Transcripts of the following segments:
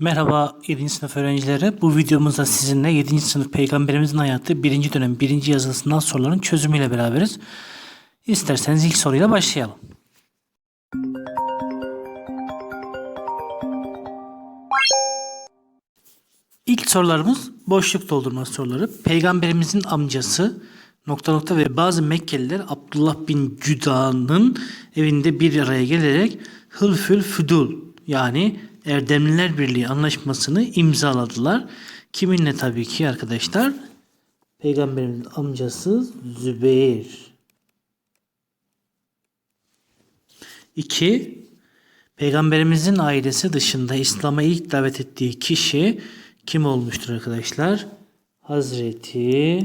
Merhaba 7. sınıf öğrencileri. Bu videomuzda sizinle 7. sınıf Peygamberimizin hayatı 1. dönem 1. yazısından soruların çözümüyle beraberiz. İsterseniz ilk soruyla başlayalım. İlk sorularımız boşluk doldurma soruları. Peygamberimizin amcası nokta nokta ve bazı Mekkeliler Abdullah bin Cüda'nın evinde bir araya gelerek Hılfül Füdul yani Erdemliler Birliği anlaşmasını imzaladılar. Kiminle tabii ki arkadaşlar? Peygamberimizin amcası Zübeyir. 2. Peygamberimizin ailesi dışında İslam'a ilk davet ettiği kişi kim olmuştur arkadaşlar? Hazreti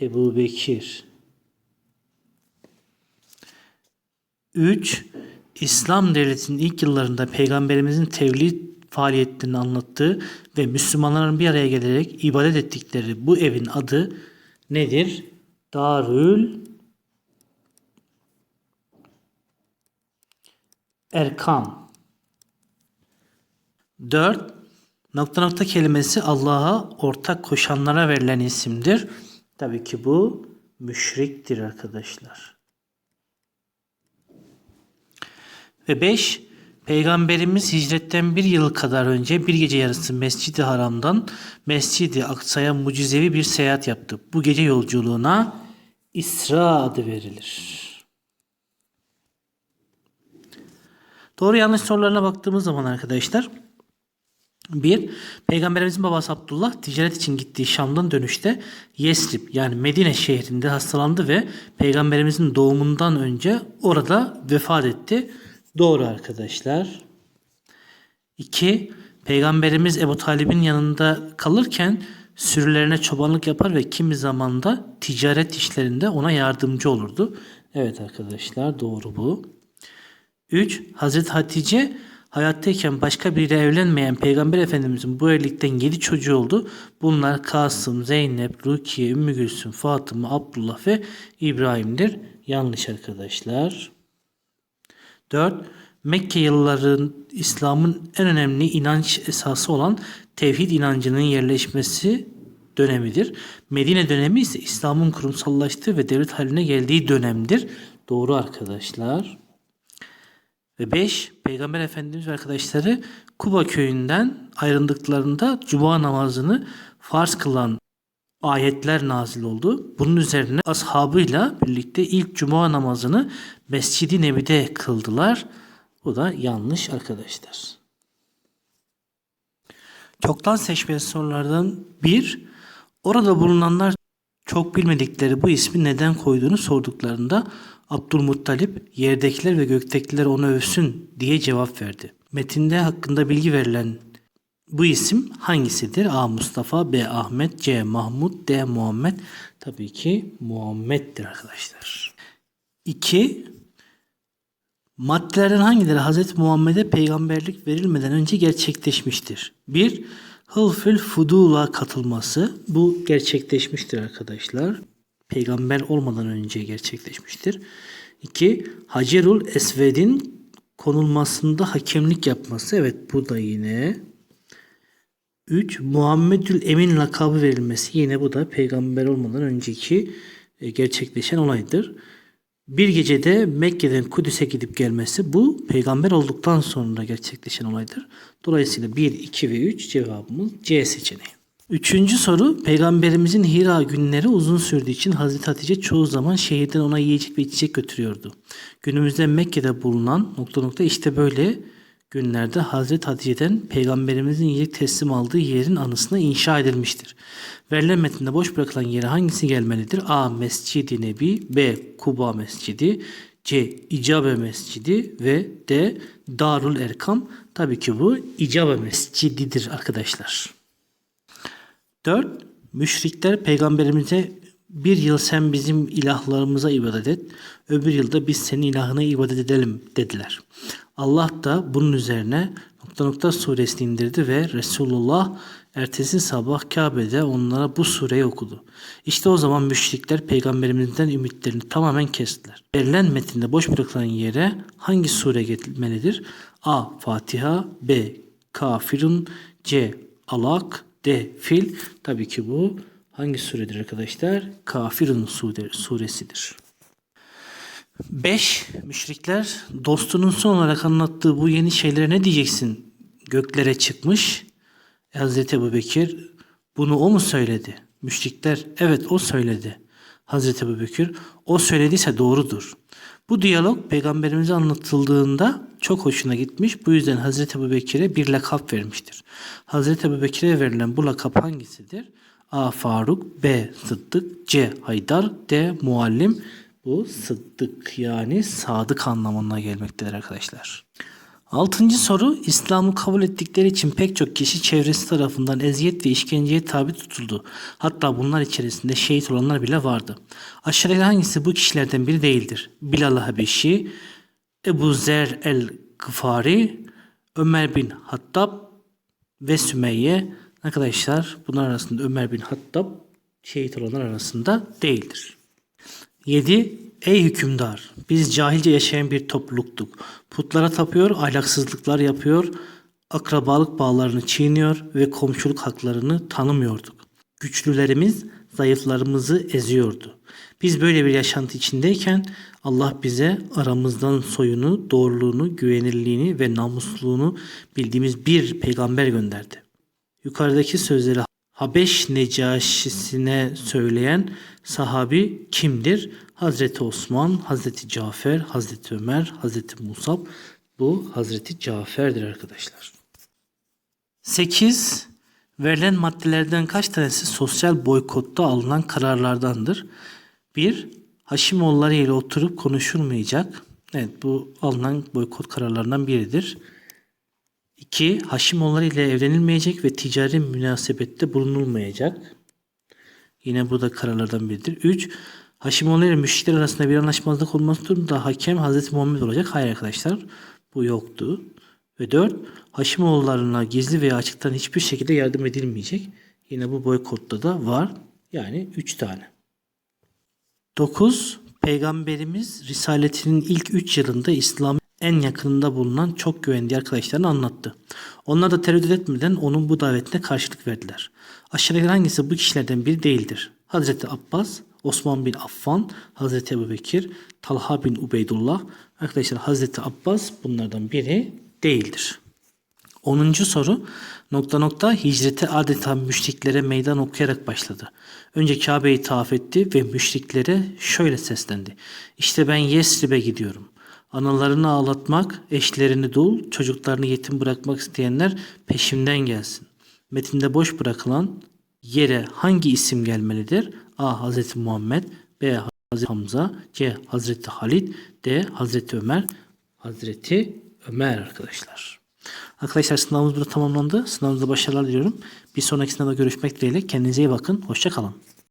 Ebu Bekir. 3. İslam devletinin ilk yıllarında peygamberimizin tevlid faaliyetlerini anlattığı ve Müslümanların bir araya gelerek ibadet ettikleri bu evin adı nedir? Darül Erkam. 4. Nokta nokta kelimesi Allah'a ortak koşanlara verilen isimdir. Tabii ki bu müşriktir arkadaşlar. Ve 5. Peygamberimiz hicretten bir yıl kadar önce bir gece yarısı Mescid-i Haram'dan Mescid-i Aksa'ya mucizevi bir seyahat yaptı. Bu gece yolculuğuna İsra adı verilir. Doğru yanlış sorularına baktığımız zaman arkadaşlar 1. Peygamberimizin babası Abdullah ticaret için gittiği Şam'dan dönüşte Yesrib yani Medine şehrinde hastalandı ve peygamberimizin doğumundan önce orada vefat etti. Doğru arkadaşlar. 2. Peygamberimiz Ebu Talib'in yanında kalırken sürülerine çobanlık yapar ve kimi zaman da ticaret işlerinde ona yardımcı olurdu. Evet arkadaşlar doğru bu. 3. Hazreti Hatice hayattayken başka biriyle evlenmeyen Peygamber Efendimizin bu evlilikten 7 çocuğu oldu. Bunlar Kasım, Zeynep, Rukiye, Ümmü Gülsüm, Fatıma, Abdullah ve İbrahim'dir. Yanlış arkadaşlar. 4. Mekke yılların İslam'ın en önemli inanç esası olan tevhid inancının yerleşmesi dönemidir. Medine dönemi ise İslam'ın kurumsallaştığı ve devlet haline geldiği dönemdir. Doğru arkadaşlar. Ve 5. Peygamber Efendimiz ve arkadaşları Kuba köyünden ayrıldıklarında cuma namazını farz kılan ayetler nazil oldu. Bunun üzerine ashabıyla birlikte ilk cuma namazını Mescid-i Nebi'de kıldılar. Bu da yanlış arkadaşlar. Çoktan seçmeli sorulardan bir, orada bulunanlar çok bilmedikleri bu ismi neden koyduğunu sorduklarında Abdülmuttalip yerdekiler ve göktekiler onu övsün diye cevap verdi. Metinde hakkında bilgi verilen bu isim hangisidir? A. Mustafa, B. Ahmet, C. Mahmud, D. Muhammed. Tabii ki Muhammed'dir arkadaşlar. 2. Maddelerden hangileri Hz. Muhammed'e peygamberlik verilmeden önce gerçekleşmiştir? 1. Hılfül Fudul'a katılması. Bu gerçekleşmiştir arkadaşlar. Peygamber olmadan önce gerçekleşmiştir. 2. Hacerul Esved'in konulmasında hakemlik yapması. Evet bu da yine 3. Muhammedül Emin lakabı verilmesi yine bu da peygamber olmadan önceki e, gerçekleşen olaydır. Bir gecede Mekke'den Kudüs'e gidip gelmesi bu peygamber olduktan sonra gerçekleşen olaydır. Dolayısıyla 1, 2 ve 3 cevabımız C seçeneği. Üçüncü soru peygamberimizin Hira günleri uzun sürdüğü için Hazreti Hatice çoğu zaman şehirden ona yiyecek ve içecek götürüyordu. Günümüzde Mekke'de bulunan nokta nokta işte böyle günlerde Hazreti Hatice'den peygamberimizin yiyecek teslim aldığı yerin anısına inşa edilmiştir. Verilen metinde boş bırakılan yere hangisi gelmelidir? A. Mescid-i Nebi B. Kuba Mescidi C. İcabe Mescidi ve D. Darul Erkam. Tabii ki bu İcabe Mescididir arkadaşlar. 4. Müşrikler peygamberimize bir yıl sen bizim ilahlarımıza ibadet et, öbür yılda biz senin ilahına ibadet edelim dediler. Allah da bunun üzerine nokta nokta suresini indirdi ve Resulullah ertesi sabah Kabe'de onlara bu sureyi okudu. İşte o zaman müşrikler peygamberimizden ümitlerini tamamen kestiler. Verilen metinde boş bırakılan yere hangi sure gelmelidir? A. Fatiha B. kafirun, C. Alak, D. Fil. Tabii ki bu hangi suredir arkadaşlar? Kafirun sure- suresidir. 5. Müşrikler dostunun son olarak anlattığı bu yeni şeylere ne diyeceksin? Göklere çıkmış. Hazreti Ebu Bekir bunu o mu söyledi? Müşrikler evet o söyledi. Hazreti Ebu Bekir o söylediyse doğrudur. Bu diyalog peygamberimize anlatıldığında çok hoşuna gitmiş. Bu yüzden Hazreti Ebu Bekir'e bir lakap vermiştir. Hazreti Ebu Bekir'e verilen bu lakap hangisidir? A. Faruk B. Sıddık C. Haydar D. Muallim Bu sıddık yani sadık anlamına gelmektedir arkadaşlar. Altıncı soru İslam'ı kabul ettikleri için pek çok kişi çevresi tarafından eziyet ve işkenceye tabi tutuldu. Hatta bunlar içerisinde şehit olanlar bile vardı. Aşağıdaki hangisi bu kişilerden biri değildir? Bilal Habeşi, Ebu Zer el-Gıfari, Ömer bin Hattab ve Sümeyye. Arkadaşlar bunlar arasında Ömer bin Hattab şehit olanlar arasında değildir. 7. Ey hükümdar! Biz cahilce yaşayan bir topluluktuk. Putlara tapıyor, ahlaksızlıklar yapıyor, akrabalık bağlarını çiğniyor ve komşuluk haklarını tanımıyorduk. Güçlülerimiz zayıflarımızı eziyordu. Biz böyle bir yaşantı içindeyken Allah bize aramızdan soyunu, doğruluğunu, güvenirliğini ve namusluğunu bildiğimiz bir peygamber gönderdi. Yukarıdaki sözleri Habeş Necaşisine söyleyen sahabi kimdir? Hazreti Osman, Hazreti Cafer, Hazreti Ömer, Hazreti Musab. Bu Hazreti Cafer'dir arkadaşlar. 8. Verilen maddelerden kaç tanesi sosyal boykotta alınan kararlardandır? 1. Haşimoğulları ile oturup konuşulmayacak. Evet bu alınan boykot kararlarından biridir. 2. Haşimoğulları ile evlenilmeyecek ve ticari münasebette bulunulmayacak. Yine bu da kararlardan biridir. 3. Haşimoğulları ile müşrikler arasında bir anlaşmazlık olması durumunda hakem Hazreti Muhammed olacak. Hayır arkadaşlar bu yoktu. Ve 4. Haşimoğullarına gizli veya açıktan hiçbir şekilde yardım edilmeyecek. Yine bu boykotta da var. Yani 3 tane. 9. Peygamberimiz Risaletinin ilk 3 yılında İslam'ın en yakınında bulunan çok güvendiği arkadaşlarını anlattı. Onlar da tereddüt etmeden onun bu davetine karşılık verdiler. Aşağıdaki hangisi bu kişilerden biri değildir? Hazreti Abbas, Osman bin Affan, Hazreti Ebu Bekir, Talha bin Ubeydullah. Arkadaşlar Hazreti Abbas bunlardan biri değildir. 10. soru nokta nokta hicrete adeta müşriklere meydan okuyarak başladı. Önce Kabe'yi tavaf etti ve müşriklere şöyle seslendi. İşte ben Yesrib'e gidiyorum. Analarını ağlatmak, eşlerini dul, çocuklarını yetim bırakmak isteyenler peşimden gelsin. Metinde boş bırakılan yere hangi isim gelmelidir? A. Hazreti Muhammed B. Hazreti Hamza C. Hazreti Halid D. Hazreti Ömer Hazreti Ömer arkadaşlar. Arkadaşlar sınavımız burada tamamlandı. Sınavınızda başarılar diliyorum. Bir sonraki sınavda görüşmek dileğiyle. Kendinize iyi bakın. Hoşçakalın.